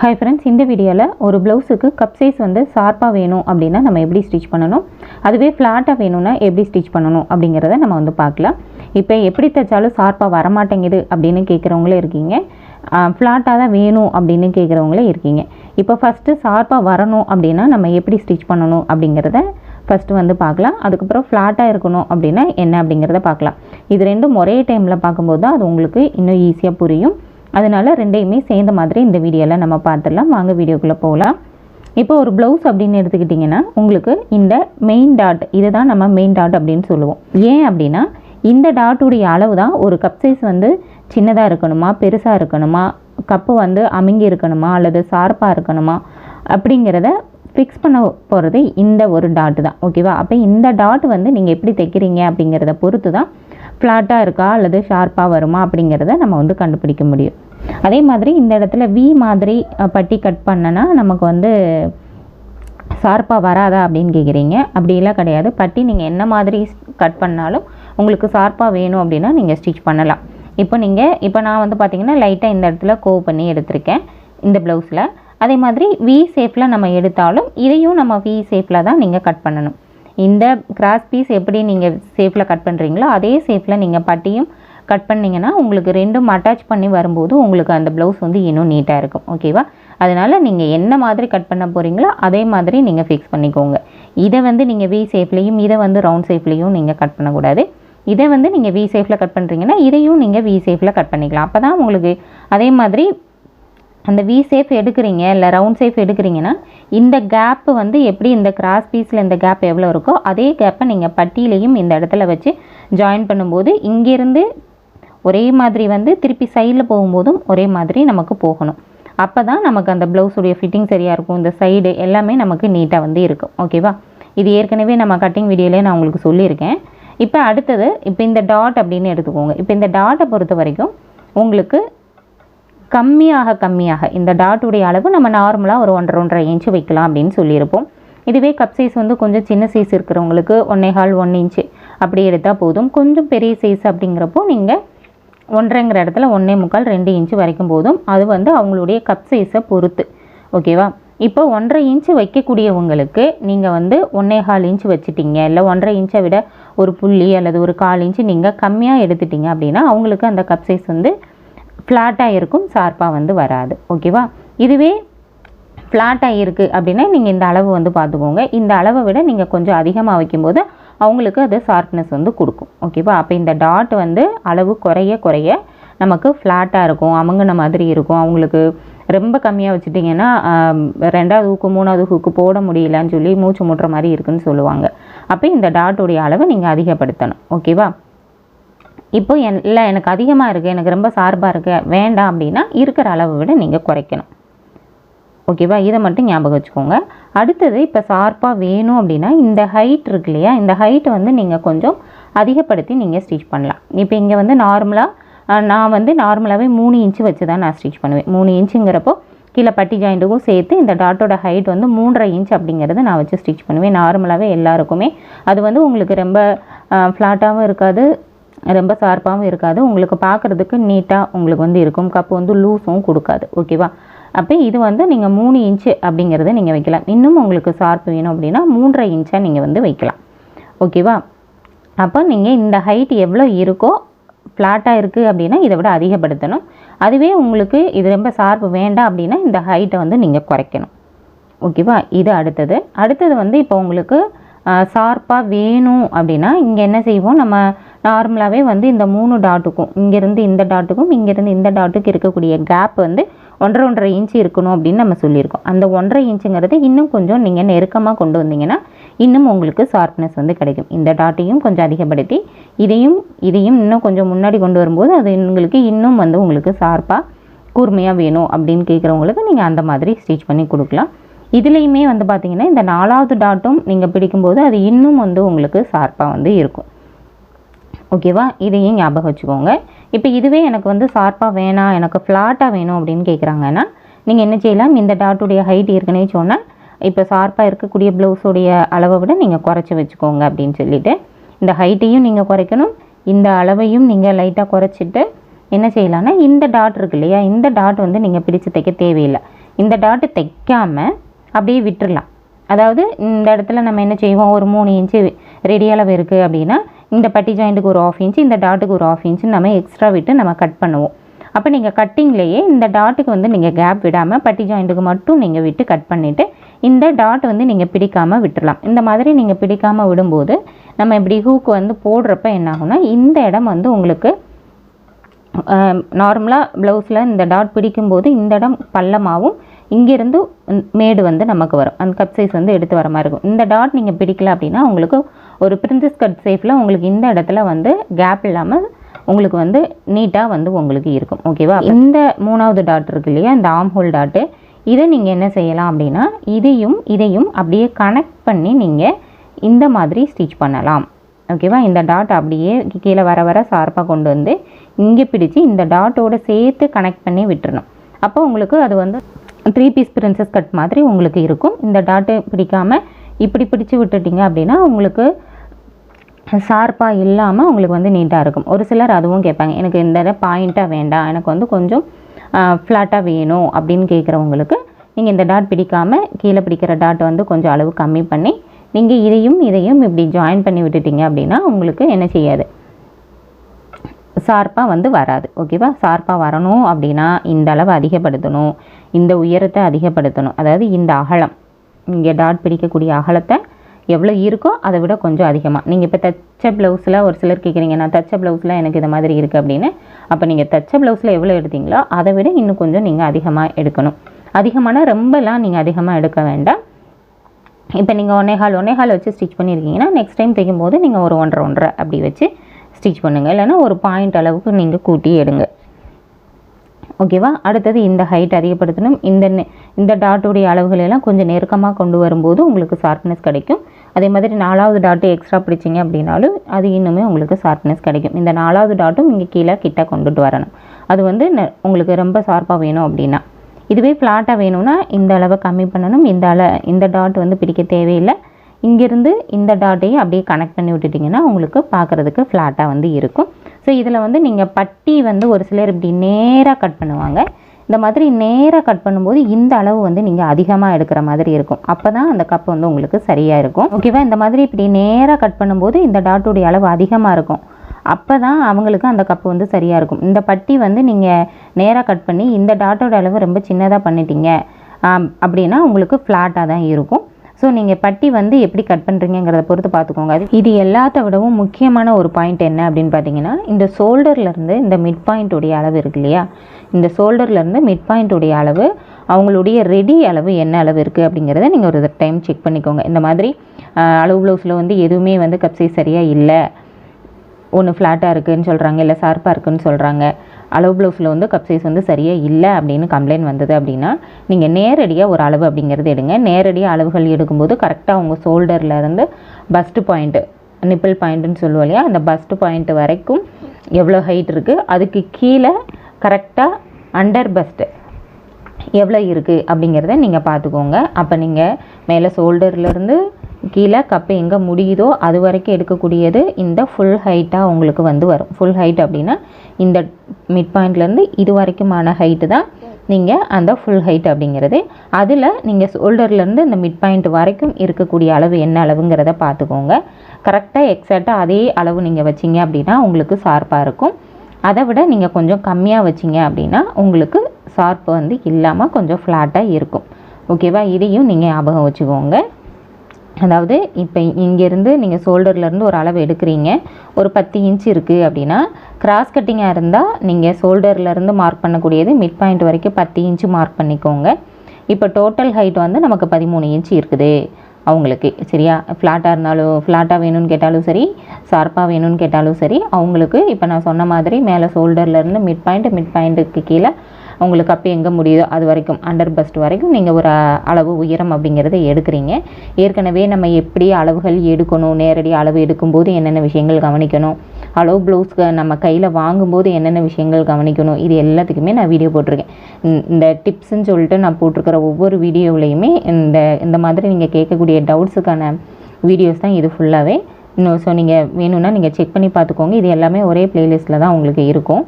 Hi friends இந்த வீடியோவில் ஒரு ப்ளவுஸுக்கு கப் சைஸ் வந்து ஷார்ப்பாக வேணும் அப்படின்னா நம்ம எப்படி ஸ்டிச் பண்ணணும்? அதுவே ஃப்ளாட்டாக வேணும்னா எப்படி ஸ்டிச் பண்ணணும் அப்படிங்கிறத நம்ம வந்து பார்க்கலாம். இப்போ எப்படி தைச்சாலும் ஷார்ப்பாக வரமாட்டேங்குது அப்படின்னு கேட்குறவங்களே இருக்கீங்க. ஃப்ளாட்டாக தான் வேணும் அப்படின்னு கேட்குறவங்களே இருக்கீங்க. இப்போ ஃபஸ்ட்டு ஷார்ப்பாக வரணும் அப்படின்னா நம்ம எப்படி ஸ்டிச் பண்ணணும் அப்படிங்கிறத ஃபஸ்ட்டு வந்து பார்க்கலாம். அதுக்கப்புறம் ஃப்ளாட்டாக இருக்கணும் அப்படின்னா என்ன அப்படிங்கிறத பார்க்கலாம். இது ரெண்டும் ஒரே டைமில் பார்க்கும்போது தான் அது உங்களுக்கு இன்னும் ஈஸியாக புரியும். அதனால் ரெண்டையுமே சேர்ந்த மாதிரி இந்த வீடியோவில் நம்ம பார்த்துடலாம். வாங்க வீடியோக்குள்ளே போகலாம். இப்போ ஒரு ப்ளவுஸ் அப்படின்னு எடுத்துக்கிட்டிங்கன்னா உங்களுக்கு இந்த மெயின் டாட் இதை தான் நம்ம மெயின் டாட் அப்படின்னு சொல்லுவோம். ஏன் அப்படின்னா இந்த டாட்டுடைய அளவு தான் ஒரு கப் சைஸ் வந்து சின்னதாக இருக்கணுமா பெருசாக இருக்கணுமா கப்பு வந்து அமுங்கி இருக்கணுமா அல்லது ஷார்ப்பாக இருக்கணுமா அப்படிங்கிறத ஃபிக்ஸ் பண்ண போகிறது இந்த ஒரு டாட்டு தான். ஓகேவா அப்போ இந்த டாட் வந்து நீங்கள் எப்படி தைக்கிறீங்க அப்படிங்கிறத பொறுத்து தான் ஃப்ளாட்டாக இருக்கா அல்லது ஷார்ப்பாக வருமா அப்படிங்கிறத நம்ம வந்து கண்டுபிடிக்க முடியும். அதே மாதிரி இந்த இடத்துல வி மாதிரி பட்டி கட் பண்ணனா நமக்கு வந்து ஷார்ப்பாக வராதா அப்படின்னு கேட்குறீங்க அப்படிலாம் கிடையாது. பட்டி நீங்கள் என்ன மாதிரி கட் பண்ணாலும் உங்களுக்கு ஷார்ப்பாக வேணும் அப்படின்னா நீங்கள் ஸ்டிச் பண்ணலாம். இப்போ நீங்கள் இப்போ நான் வந்து பார்த்திங்கன்னா லைட்டாக இந்த இடத்துல கோவ் பண்ணி எடுத்திருக்கேன் இந்த ப்ளவுஸில் அதே மாதிரி வி ஷேப்பில் நம்ம எடுத்தாலும் இதையும் நம்ம வி ஷேப்பில் தான் நீங்கள் கட் பண்ணணும். இந்த கிராஸ் பீஸ் எப்படி நீங்கள் ஷேப்பில் கட் பண்ணுறீங்களோ அதே ஷேப்பில் நீங்கள் பட்டியும் கட் பண்ணிங்கன்னா உங்களுக்கு ரெண்டும் அட்டாச் பண்ணி வரும்போது உங்களுக்கு அந்த ப்ளவுஸ் வந்து இன்னும் நீட்டாக இருக்கும். ஓகேவா அதனால் நீங்கள் என்ன மாதிரி கட் பண்ண போகிறீங்களோ அதே மாதிரி நீங்கள் ஃபிக்ஸ் பண்ணிக்கோங்க. இதை வந்து நீங்கள் வி ஷேப்லேயும் இதை வந்து ரவுண்ட் ஷேப்லேயும் நீங்கள் கட் பண்ணக்கூடாது. இதை வந்து நீங்கள் வி ஷேப்பில் கட் பண்ணுறீங்கன்னா இதையும் நீங்கள் வி ஷேப்பில் கட் பண்ணிக்கலாம். அப்போ தான் உங்களுக்கு அதே மாதிரி அந்த வி சேஃப் எடுக்கிறீங்க இல்லை ரவுண்ட் சேஃப் எடுக்கிறீங்கன்னா இந்த கேப்பு வந்து எப்படி இந்த கிராஸ் பீஸில் இந்த கேப் எவ்வளோ இருக்கோ அதே கேப்பை நீங்கள் பட்டியிலையும் இந்த இடத்துல வச்சு ஜாயின் பண்ணும்போது இங்கேருந்து ஒரே மாதிரி வந்து திருப்பி சைடில் போகும்போதும் ஒரே மாதிரி நமக்கு போகணும். அப்போ தான் நமக்கு அந்த ப்ளவுஸுடைய ஃபிட்டிங் சரியாக இருக்கும். இந்த சைடு எல்லாமே நமக்கு நீட்டாக வந்து இருக்கும். ஓகேவா இது ஏற்கனவே நம்ம கட்டிங் வீடியோலேயே நான் உங்களுக்கு சொல்லியிருக்கேன். இப்போ அடுத்தது இப்போ இந்த டாட் அப்படின்னு எடுத்துக்கோங்க. இப்போ இந்த டாட்டை பொறுத்த வரைக்கும் உங்களுக்கு கம்மியாக கம்மியாக. இந்த டாட்டுடைய அளவு நம்ம நார்மலாக ஒரு ஒன்றரை ஒன்றரை இன்ச்சு வைக்கலாம் அப்படின்னு சொல்லியிருப்போம். இதுவே கப் சைஸ் வந்து கொஞ்சம் சின்ன சைஸ் இருக்கிறவங்களுக்கு ஒன்றே ஹால் ஒன் இன்ச்சு அப்படி எடுத்தால் போதும். கொஞ்சம் பெரிய சைஸ் அப்படிங்கிறப்போ நீங்கள் ஒன்றரைங்கிற இடத்துல ஒன்றே முக்கால் ரெண்டு இன்ச்சு வரைக்கும் போதும். அது வந்து அவங்களுடைய கப் சைஸை பொறுத்து. ஓகேவா இப்போ ஒன்றரை இன்ச்சு வைக்கக்கூடியவங்களுக்கு நீங்கள் வந்து ஒன்றே கால் இன்ச்சு வச்சுட்டீங்க. இல்லை ஒன்றரை இன்ச்சை விட ஒரு புள்ளி அல்லது ஒரு கால் இன்ச்சு நீங்கள் கம்மியாக எடுத்துட்டீங்க அப்படின்னா அவங்களுக்கு அந்த கப் சைஸ் வந்து ஃப்ளாட்டாக இருக்கும் ஷார்ப்பாக வந்து வராது. ஓகேவா இதுவே ஃப்ளாட்டாக இருக்குது அப்படின்னா நீங்கள் இந்த அளவு வந்து பார்த்துக்கோங்க. இந்த அளவை விட நீங்கள் கொஞ்சம் அதிகமாக வைக்கும்போது அவங்களுக்கு அது ஷார்ப்னஸ் வந்து கொடுக்கும். ஓகேவா அப்போ இந்த டாட் வந்து அளவு குறைய குறைய நமக்கு ஃப்ளாட்டாக இருக்கும் அமுங்கின மாதிரி இருக்கும். அவங்களுக்கு ரொம்ப கம்மியாக வச்சுட்டிங்கன்னா ரெண்டாவது ஹூக்கு மூணாவது ஹூக்கு போட முடியலன்னு சொல்லி மூச்சு முட்டுற மாதிரி இருக்குன்னு சொல்லுவாங்க. அப்போ இந்த டாட்டுடைய அளவை நீங்கள் அதிகப்படுத்தணும். ஓகேவா இப்போ என் இல்லை எனக்கு அதிகமாக இருக்குது எனக்கு ரொம்ப சார்பாக இருக்குது வேண்டாம் அப்படின்னா இருக்கிற அளவை விட நீங்கள் குறைக்கணும். ஓகேவா இதை மட்டும் ஞாபகம் வச்சுக்கோங்க. அடுத்தது இப்போ ஷார்ப்பாக வேணும் அப்படின்னா இந்த ஹைட் இருக்கு இல்லையா? இந்த ஹைட்டை வந்து நீங்கள் கொஞ்சம் அதிகப்படுத்தி நீங்கள் ஸ்டிச் பண்ணலாம். இப்போ இங்கே வந்து நார்மலாக நான் வந்து நார்மலாகவே மூணு இன்ச்சு வச்சு தான் நான் ஸ்டிச் பண்ணுவேன். மூணு இன்ச்சுங்கிறப்போ கீழே பட்டி ஜாயிண்ட்டுக்கும் சேர்த்து இந்த டாட்டோட ஹைட் வந்து மூன்றரை இன்ச் அப்படிங்கிறத நான் வச்சு ஸ்டிச் பண்ணுவேன். நார்மலாகவே எல்லாருக்குமே. அது வந்து உங்களுக்கு ரொம்ப ஃப்ளாட்டாகவும் இருக்காது. ரொம்ப ஷார்ப்பாகவும் இருக்காது. உங்களுக்கு பார்க்குறதுக்கு நீட்டாக உங்களுக்கு வந்து இருக்கும். கப்பு வந்து லூஸும் கொடுக்காது. ஓகேவா அப்போ இது வந்து நீங்கள் மூணு இன்ச்சு அப்படிங்கிறத நீங்கள் வைக்கலாம். இன்னும் உங்களுக்கு சார்ப் வேணும் அப்படின்னா மூன்றரை இன்ச்சாக நீங்கள் வந்து வைக்கலாம். ஓகேவா அப்போ நீங்கள் இந்த ஹைட் எவ்வளோ இருக்கோ ஃப்ளாட்டாக இருக்குது அப்படின்னா இதை விட அதிகப்படுத்தணும். அதுவே உங்களுக்கு இது ரொம்ப ஷார்ப் வேண்டாம் அப்படின்னா இந்த ஹைட்டை வந்து நீங்கள் குறைக்கணும். ஓகேவா இது அடுத்தது. அடுத்தது வந்து இப்போ உங்களுக்கு ஷார்ப்பாக வேணும் அப்படின்னா இங்கே என்ன செய்வோம்? நம்ம நார்மலாகவே வந்து இந்த மூணு டாட்டுக்கும் இங்கேருந்து இந்த டாட்டுக்கும் இங்கேருந்து இந்த டாட்டுக்கு இருக்கக்கூடிய கேப் வந்து ஒன்றரை ஒன்றரை இன்ச்சு இருக்கணும் அப்படின்னு நம்ம சொல்லியிருக்கோம். அந்த ஒன்றரை இன்ச்சுங்கிறது இன்னும் கொஞ்சம் நீங்கள் நெருக்கமாக கொண்டு வந்தீங்கன்னா இன்னும் உங்களுக்கு ஷார்ப்னஸ் வந்து கிடைக்கும். இந்த டாட்டையும் கொஞ்சம் அதிகப்படுத்தி இதையும் இதையும் இன்னும் கொஞ்சம் முன்னாடி கொண்டு வரும்போது அது உங்களுக்கு இன்னும் வந்து உங்களுக்கு ஷார்ப்பாக கூர்மையாக வேணும் அப்படின்னு கேட்குறவங்களுக்கு நீங்கள் அந்த மாதிரி ஸ்டிச் பண்ணி கொடுக்கலாம். இதுலேயுமே வந்து பார்த்திங்கன்னா இந்த நாலாவது டாட்டும் நீங்கள் பிடிக்கும்போது அது இன்னும் வந்து உங்களுக்கு ஷார்ப்பாக வந்து இருக்கும். ஓகேவா இதையும் ஞாபகம் வச்சுக்கோங்க. இப்போ இதுவே எனக்கு வந்து ஷார்ப்பாக வேணாம் எனக்கு ஃப்ளாட்டாக வேணும் அப்படின்னு கேட்குறாங்கன்னா நீங்கள் என்ன செய்யலாம்? இந்த டாட்டுடைய ஹைட் ஏற்கனவே சொன்னால் இப்போ ஷார்ப்பாக இருக்கக்கூடிய ப்ளவுஸுடைய அளவை விட நீங்கள் குறைச்சி வச்சுக்கோங்க அப்படின்னு சொல்லிட்டு இந்த ஹைட்டையும் நீங்கள் குறைக்கணும். இந்த அளவையும் நீங்கள் லைட்டாக குறைச்சிட்டு என்ன செய்யலான்னா இந்த டாட் இருக்கு இல்லையா? இந்த டாட் வந்து நீங்கள் பிடிச்சு தைக்க தேவையில்லை. இந்த டாட்டு தைக்காமல் அப்படியே விட்டுடலாம் அதாவது இந்த இடத்துல நம்ம என்ன செய்வோம்? ஒரு மூணு இன்ச்சு ரெடியளவு இருக்குது அப்படின்னா இந்த பட்டி ஜாயிண்ட்டுக்கு ஒரு ஆஃப் இன்ச்சு இந்த டாட்டுக்கு ஒரு ஆஃப் இன்ச்சு நம்ம எக்ஸ்ட்ரா விட்டு நம்ம கட் பண்ணுவோம். அப்போ நீங்கள் கட்டிங்லேயே இந்த டாட்டுக்கு வந்து நீங்கள் கேப் விடாமல் பட்டி ஜாயிண்ட்டுக்கு மட்டும் நீங்கள் விட்டு கட் பண்ணிவிட்டு இந்த டாட் வந்து நீங்கள் பிடிக்காமல் விட்டுடலாம் இந்த மாதிரி நீங்கள் பிடிக்காமல் விடும்போது நம்ம இப்படி ஹூக்கு வந்து போடுறப்ப என்ன ஆகும்னா இந்த இடம் வந்து உங்களுக்கு நார்மலாக ப்ளவுஸில் இந்த டாட் பிடிக்கும்போது இந்த இடம் பள்ளமாகவும் இங்கேருந்து மேடு வந்து நமக்கு வரும். அந்த கப் சைஸ் வந்து எடுத்து வர மாதிரி இருக்கும். இந்த டாட் நீங்கள் பிடிக்கல அப்படின்னா உங்களுக்கு ஒரு பிரின்சஸ் கட் சேஃபில் உங்களுக்கு இந்த இடத்துல வந்து கேப் இல்லாமல் உங்களுக்கு வந்து நீட்டாக வந்து உங்களுக்கு இருக்கும். ஓகேவா இந்த மூணாவது டாட் இருக்கு இல்லையா? இந்த ஆம் ஹோல் டாட்டு இதை நீங்கள் என்ன செய்யலாம் அப்படின்னா இதையும் இதையும் அப்படியே கனெக்ட் பண்ணி நீங்கள் இந்த மாதிரி ஸ்டிச் பண்ணலாம். ஓகேவா இந்த டாட் அப்படியே கீழே வர வர சார்பாக கொண்டு வந்து இங்கே பிடிச்சி இந்த டாட்டோட சேர்த்து கனெக்ட் பண்ணி விட்டுறணும். அப்போ உங்களுக்கு அது வந்து த்ரீ பீஸ் பிரின்சஸ் கட் மாதிரி உங்களுக்கு இருக்கும். இந்த டாட்டை பிடிக்காமல் இப்படி பிடிச்சு விட்டுட்டீங்க அப்படின்னா உங்களுக்கு ஷார்ப்பாக இல்லாமல் உங்களுக்கு வந்து நீட்டாக இருக்கும். ஒரு சிலர் அதுவும் கேட்பாங்க எனக்கு இந்த பாயிண்ட்டாக வேண்டாம் எனக்கு வந்து கொஞ்சம் ஃப்ளாட்டாக வேணும் அப்படின்னு கேட்குறவங்களுக்கு நீங்கள் இந்த டாட் பிடிக்காமல் கீழே பிடிக்கிற டாட் வந்து கொஞ்சம் அளவு கம்மி பண்ணி நீங்கள் இதையும் இதையும் இப்படி ஜாயின் பண்ணி விட்டுட்டீங்க அப்படின்னா உங்களுக்கு என்ன செய்யாது? ஷார்ப்பாக வந்து வராது. ஓகேவா ஷார்ப்பாக வரணும் அப்படின்னா இந்த அளவு அதிகப்படுத்தணும். இந்த உயரத்தை அதிகப்படுத்தணும். அதாவது இந்த அகலம். இங்கே டாட் பிடிக்கக்கூடிய அகலத்தை எவ்வளோ இருக்கோ அதை விட கொஞ்சம் அதிகமாக நீங்கள் இப்போ தச்ச ப்ளவுஸில் ஒரு சிலர் கேட்குறீங்க நான் தச்ச ப்ளவுஸில் எனக்கு இது மாதிரி இருக்குது அப்படின்னு. அப்போ நீங்கள் தச்ச ப்ளவுஸில் எவ்வளோ எடுத்தீங்களோ அதை விட இன்னும் கொஞ்சம் நீங்கள் அதிகமாக எடுக்கணும். அதிகமான ரொம்பலாம் நீங்கள் அதிகமாக எடுக்க வேண்டாம். இப்போ நீங்கள் ஒன்னேகால் ஒன்னேகால் வச்சு ஸ்டிச் பண்ணியிருக்கீங்கன்னா நெக்ஸ்ட் டைம் தைக்கும் போது நீங்கள் ஒரு ஒன்றரை ஒன்றரை அப்படி வச்சு ஸ்டிச் பண்ணுங்கள் இல்லைன்னா ஒரு பாயிண்ட் அளவுக்கு நீங்கள் கூட்டி எடுங்க. ஓகேவா? அடுத்தது இந்த ஹைட் அதிகப்படுத்தணும். இந்த நெ- இந்த டாட்டுடைய அளவுகள் எல்லாம் கொஞ்சம் நெருக்கமாக கொண்டு வரும்போது உங்களுக்கு ஷார்ப்னஸ் கிடைக்கும். அதே மாதிரி நாலாவது டாட்டு எக்ஸ்ட்ரா பிடிச்சிங்க அப்படின்னாலும் அது இன்னுமே உங்களுக்கு ஷார்ப்னஸ் கிடைக்கும். இந்த நாலாவது டாட்டும் இங்கே கீழே கிட்ட கொண்டுட்டு வரணும். அது வந்து நெ- உங்களுக்கு ரொம்ப ஷார்ப்பாக வேணும் அப்படின்னா. இதுவே ஃப்ளாட்டாக வேணும்னா இந்த அளவை கம்மி பண்ணணும். இந்த அள இந்த டாட் வந்து பிடிக்க தேவையில்லை. இங்கேருந்து இந்த டாட்டையும் அப்படியே கனெக்ட் பண்ணி விட்டுட்டிங்கன்னா உங்களுக்கு பார்க்குறதுக்கு ஃப்ளாட்டாக வந்து இருக்கும். ஸோ இதில் வந்து நீங்கள் பட்டி வந்து ஒரு சிலர் இப்படி நேராக கட் பண்ணுவாங்க. இந்த மாதிரி நேராக கட் பண்ணும்போது இந்த அளவு வந்து நீங்கள் அதிகமாக எடுக்கிற மாதிரி இருக்கும். அப்போ தான் அந்த கப் வந்து உங்களுக்கு சரியாக இருக்கும். ஓகேவா இந்த மாதிரி இப்படி நேராக கட் பண்ணும்போது இந்த டாட்டுடைய அளவு அதிகமாக இருக்கும். அப்போ தான் அவங்களுக்கு அந்த கப்பு வந்து சரியாக இருக்கும். இந்த பட்டி வந்து நீங்கள் நேராக கட் பண்ணி இந்த டாட்டோட அளவு ரொம்ப சின்னதாக பண்ணிட்டீங்க அப்படின்னா உங்களுக்கு ஃப்ளாட்டாக தான் இருக்கும். ஸோ நீங்கள் பட்டி வந்து எப்படி கட் பண்ணுறீங்கிறத பொறுத்து பார்த்துக்கோங்க. அது இது எல்லாத்த விடவும் முக்கியமான ஒரு பாயிண்ட் என்ன அப்படின்னு பார்த்தீங்கன்னா இந்த ஷோல்டர்லேருந்து இந்த மிட் பாயிண்ட்டுடைய அளவு இருக்கு இல்லையா? இந்த ஷோல்டர்லேருந்து மிட் பாயிண்ட்டுடைய அளவு அவங்களுடைய ரெடி அளவு என்ன அளவு இருக்குது அப்படிங்கிறத நீங்கள் ஒரு டைம் செக் பண்ணிக்கோங்க. இந்த மாதிரி அளவு ப்ளவுஸில் வந்து எதுவுமே வந்து கப்சை சரியாக இல்லை. ஒன்று ஃப்ளாட்டாக இருக்குன்னு சொல்கிறாங்க இல்லை ஷார்ப்பாக இருக்குன்னு சொல்கிறாங்க அளவு ப்ளவுஸில் வந்து கப் சைஸ் வந்து சரியாக இல்லை அப்படின்னு கம்ப்ளைண்ட் வந்தது அப்படின்னா நீங்கள் நேரடியாக ஒரு அளவு அப்படிங்கிறது எடுங்க. நேரடியாக அளவுகள் எடுக்கும்போது கரெக்டாக உங்கள் ஷோல்டர்லேருந்து பஸ்ட்டு பாயிண்ட்டு நிப்பிள் பாயிண்ட்டுன்னு சொல்லுவோம் இல்லையா? அந்த பஸ்ட் பாயிண்ட் வரைக்கும் எவ்வளோ ஹைட் இருக்குது அதுக்கு கீழே கரெக்டாக அண்டர் பஸ்ட்டு எவ்வளோ இருக்குது அப்படிங்கிறத நீங்கள் பார்த்துக்கோங்க. அப்போ நீங்கள் மேலே ஷோல்டர்லேருந்து கீழே கப்பு எங்கே முடியுதோ அது வரைக்கும் எடுக்கக்கூடியது இந்த ஃபுல் ஹைட்டாக உங்களுக்கு வந்து வரும். ஃபுல் ஹைட் அப்படின்னா இந்த மிட் பாயிண்ட்லேருந்து இது வரைக்குமான ஹைட்டு தான் நீங்கள் அந்த ஃபுல் ஹைட் அப்படிங்கிறது. அதில் நீங்கள் ஷோல்டர்லேருந்து இந்த மிட் பாயிண்ட் வரைக்கும் இருக்கக்கூடிய அளவு என்ன அளவுங்கிறத பார்த்துக்கோங்க. கரெக்டாக எக்ஸாக்டாக அதே அளவு நீங்கள் வச்சீங்க அப்படின்னா உங்களுக்கு ஷார்ப்பாக இருக்கும். அதை விட நீங்கள் கொஞ்சம் கம்மியாக வச்சீங்க அப்படின்னா உங்களுக்கு ஷார்ப்பு வந்து இல்லாமல் கொஞ்சம் ஃப்ளாட்டாக இருக்கும். ஓகேவா இதையும் நீங்கள் ஞாபகம் வச்சுக்கோங்க. அதாவது இப்போ இங்கேருந்து நீங்கள் ஷோல்டர்லேருந்து ஒரு அளவு எடுக்கிறீங்க. ஒரு பத்து இன்ச் இருக்குது அப்படின்னா கிராஸ் கட்டிங்காக இருந்தால் நீங்கள் ஷோல்டர்லேருந்து மார்க் பண்ணக்கூடியது மிட் பாயிண்ட் வரைக்கும் பத்து இன்ச்சு மார்க் பண்ணிக்கோங்க. இப்போ டோட்டல் ஹைட் வந்து நமக்கு பதிமூணு இன்ச் இருக்குது அவங்களுக்கு சரியா? ஃப்ளாட்டாக இருந்தாலும் ஃப்ளாட்டாக வேணும்னு கேட்டாலும் சரி ஷார்ப்பாக வேணும்னு கேட்டாலும் சரி அவங்களுக்கு இப்போ நான் சொன்ன மாதிரி மேலே ஷோல்டர்லேருந்து மிட் பாயிண்ட் மிட் பாயிண்ட்டுக்கு கீழே உங்களுக்கு அப்போ எங்கே முடியுதோ அது வரைக்கும் அண்டர் பஸ்ட் வரைக்கும் நீங்கள் ஒரு அளவு உயரம் அப்படிங்கிறத எடுக்கிறீங்க. ஏற்கனவே நம்ம எப்படி அளவுகள் எடுக்கணும் நேரடி அளவு எடுக்கும்போது என்னென்ன விஷயங்கள் கவனிக்கணும் அளவு ப்ளவுஸ்க்கு நம்ம கையில் வாங்கும்போது என்னென்ன விஷயங்கள் கவனிக்கணும் இது எல்லாத்துக்குமே நான் வீடியோ போட்டிருக்கேன். இந்த- இந்த டிப்ஸ்ன்னு சொல்லிட்டு நான் போட்டிருக்கிற ஒவ்வொரு வீடியோவிலையுமே இந்த இந்த மாதிரி நீங்கள் கேட்கக்கூடிய டவுட்ஸுக்கான வீடியோஸ் தான் இது ஃபுல்லாகவே இன்னும் ஸோ நீங்கள் வேணும்னா நீங்கள் செக் பண்ணி பார்த்துக்கோங்க. இது எல்லாமே ஒரே பிளேலிஸ்ட்டில் தான் உங்களுக்கு இருக்கும்.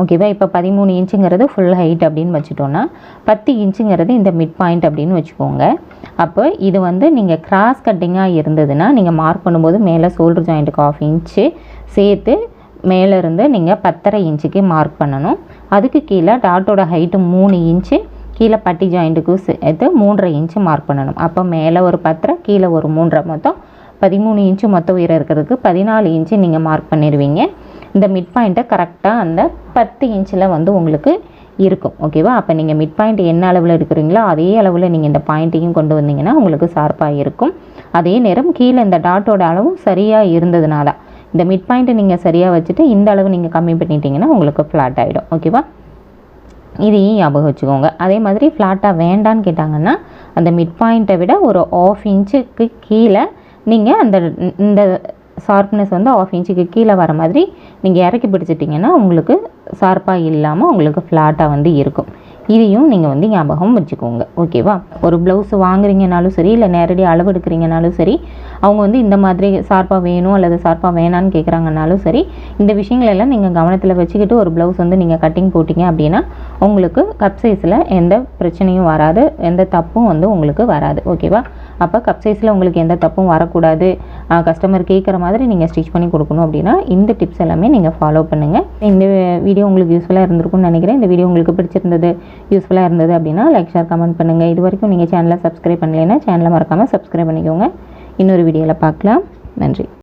ஓகேவா இப்போ பதிமூணு இன்ச்சுங்கிறது ஃபுல் ஹைட் அப்படின்னு வச்சுட்டோன்னா பத்து இன்ச்சுங்கிறது இந்த மிட் பாயிண்ட் அப்படின்னு வச்சுக்கோங்க. அப்போ இது வந்து நீங்கள் கிராஸ் கட்டிங்காக இருந்ததுன்னா நீங்கள் மார்க் பண்ணும்போது மேலே ஷோல்டர் ஜாயிண்ட்டுக்கு ஆஃப் இன்ச்சு சேர்த்து மேலேருந்து நீங்கள் பத்தரை இன்ச்சுக்கு மார்க் பண்ணணும். அதுக்கு கீழே டாட்டோட ஹைட்டு மூணு இன்ச்சு கீழே பட்டி ஜாயிண்ட்டுக்கு சேர்த்து மூன்றரை இன்ச்சு மார்க் பண்ணணும். அப்போ மேலே ஒரு பத்தரை கீழே ஒரு மூன்றரை மொத்தம் பதிமூணு இன்ச்சு மொத்த உயரம் இருக்கிறதுக்கு பதினாலு இன்ச்சு நீங்கள் மார்க் பண்ணிடுவீங்க. இந்த மிட் பாயிண்ட்டை கரெக்டாக அந்த பத்து இன்ச்சில் வந்து உங்களுக்கு இருக்கும். ஓகேவா அப்போ நீங்கள் மிட் பாயிண்ட் என்ன அளவில் எடுக்கிறீங்களோ அதே அளவில் நீங்கள் இந்த பாயிண்ட்டையும் கொண்டு வந்தீங்கன்னா உங்களுக்கு ஷார்ப்பாக இருக்கும். அதே நேரம் கீழே இந்த டாட்டோட அளவும் சரியாக இருந்ததுனால இந்த மிட் பாயிண்ட்டை நீங்கள் சரியாக வச்சுட்டு இந்த அளவு நீங்கள் கம்மி பண்ணிட்டீங்கன்னா உங்களுக்கு ஃப்ளாட் ஆகிடும் ஓகேவா இதையும் ஞாபகம் வச்சுக்கோங்க. அதே மாதிரி ஃப்ளாட்டாக வேண்டான்னு கேட்டாங்கன்னா அந்த மிட் பாயிண்ட்டை விட ஒரு ஆஃப் இன்ச்சுக்கு கீழே நீங்கள் அந்த இந்த ஷார்ப்னஸ் வந்து ஆஃப் இன்ச்சுக்கு கீழே வர மாதிரி நீங்கள் இறக்கி பிடிச்சிட்டிங்கன்னா உங்களுக்கு ஷார்ப்பாக இல்லாமல் உங்களுக்கு ஃப்ளாட்டாக வந்து இருக்கும். இதையும் நீங்கள் வந்து ஞாபகம் வச்சுக்கோங்க. ஓகேவா ஒரு ப்ளவுஸ் வாங்குறீங்கனாலும் சரி இல்லை நேரடியாக அளவு எடுக்கிறீங்கனாலும் சரி அவங்க வந்து இந்த மாதிரி ஷார்ப்பாக வேணும் அல்லது ஷார்ப்பாக வேணான்னு கேட்குறாங்கனாலும் சரி இந்த விஷயங்களெல்லாம் நீங்கள் கவனத்தில் வச்சுக்கிட்டு ஒரு ப்ளவுஸ் வந்து நீங்கள் கட்டிங் போட்டிங்க அப்படின்னா உங்களுக்கு கப் சைஸில் எந்த பிரச்சனையும் வராது எந்த தப்பும் வந்து உங்களுக்கு வராது. ஓகேவா அப்போ கப் சைஸில் உங்களுக்கு எந்த தப்பும் வரக்கூடாது. கஸ்டமர் கேட்குற மாதிரி நீங்கள் ஸ்டிச் பண்ணி கொடுக்கணும் அப்படின்னா இந்த டிப்ஸ் எல்லாமே நீங்கள் ஃபாலோ பண்ணுங்கள் இந்த வீடியோ உங்களுக்கு யூஸ்ஃபுல்லாக இருந்திருக்கும்னு நினைக்கிறேன். இந்த வீடியோ உங்களுக்கு பிடிச்சிருந்தது யூஸ்ஃபுல்லாக இருந்தது அப்படின்னா லைக் ஷேர் கமெண்ட் பண்ணுங்கள் இது வரைக்கும் நீங்கள் சேனலை சப்ஸ்கிரைப் பண்ணலைன்னா சேனலை மறக்காமல் சப்ஸ்கிரைப் பண்ணிக்கோங்க. இன்னொரு வீடியோவில் பார்க்கலாம். நன்றி.